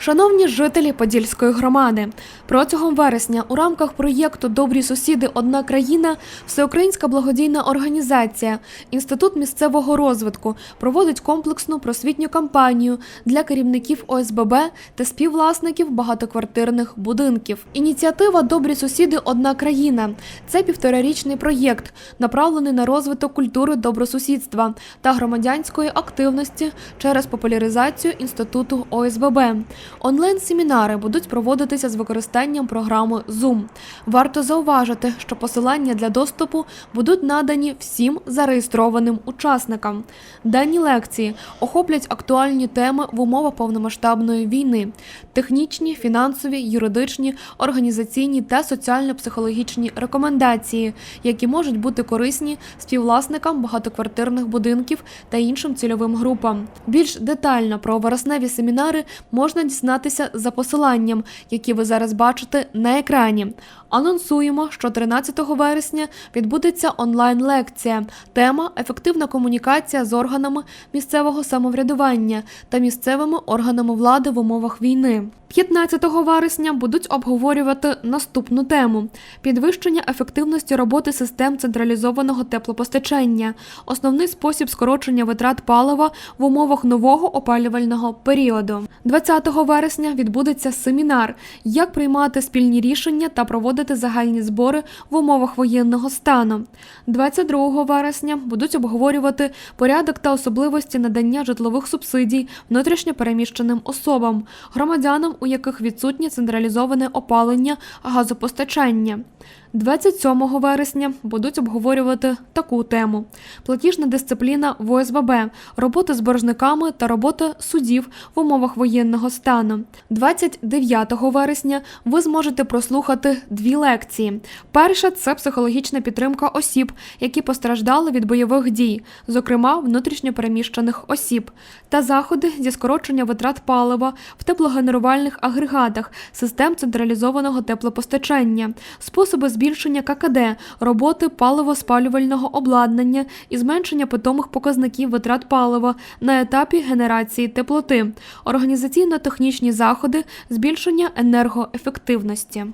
Шановні жителі Подільської громади, протягом вересня у рамках проєкту Добрі сусіди Одна країна Всеукраїнська благодійна організація Інститут місцевого розвитку проводить комплексну просвітню кампанію для керівників ОСББ та співвласників багатоквартирних будинків. Ініціатива Добрі сусіди Одна країна це півторарічний проєкт, направлений на розвиток культури добросусідства та громадянської активності через популяризацію інституту ОСББ. Онлайн-семінари будуть проводитися з використанням програми Zoom. Варто зауважити, що посилання для доступу будуть надані всім зареєстрованим учасникам. Дані лекції охоплять актуальні теми в умовах повномасштабної війни: технічні, фінансові, юридичні, організаційні та соціально-психологічні рекомендації, які можуть бути корисні співвласникам багатоквартирних будинків та іншим цільовим групам. Більш детально про вересневі семінари можна дізнатися за посиланням, які ви зараз бачите на екрані. Анонсуємо, що 13 вересня відбудеться онлайн-лекція. Тема ефективна комунікація з органами місцевого самоврядування та місцевими органами влади в умовах війни. 15 вересня будуть обговорювати наступну тему: підвищення ефективності роботи систем централізованого теплопостачання, основний спосіб скорочення витрат палива в умовах нового опалювального періоду. 20 вересня відбудеться семінар, як приймати спільні рішення та проводити загальні збори в умовах воєнного стану. 22 вересня будуть обговорювати порядок та особливості надання житлових субсидій внутрішньопереміщеним особам, громадянам, у яких відсутнє централізоване опалення, газопостачання. 27 вересня будуть обговорювати таку тему: платіжна дисципліна в ОСББ, робота з боржниками та робота судів в умовах воєнного стану. 29 вересня ви зможете прослухати дві лекції. Перша це психологічна підтримка осіб, які постраждали від бойових дій, зокрема внутрішньопереміщених осіб, та заходи зі скорочення витрат палива в теплогенерувальних агрегатах систем централізованого теплопостачання, способи збільшення ККД, роботи паливо-спалювального обладнання і зменшення питомих показників витрат палива на етапі генерації теплоти, організаційно-технічні заходи, збільшення енергоефективності.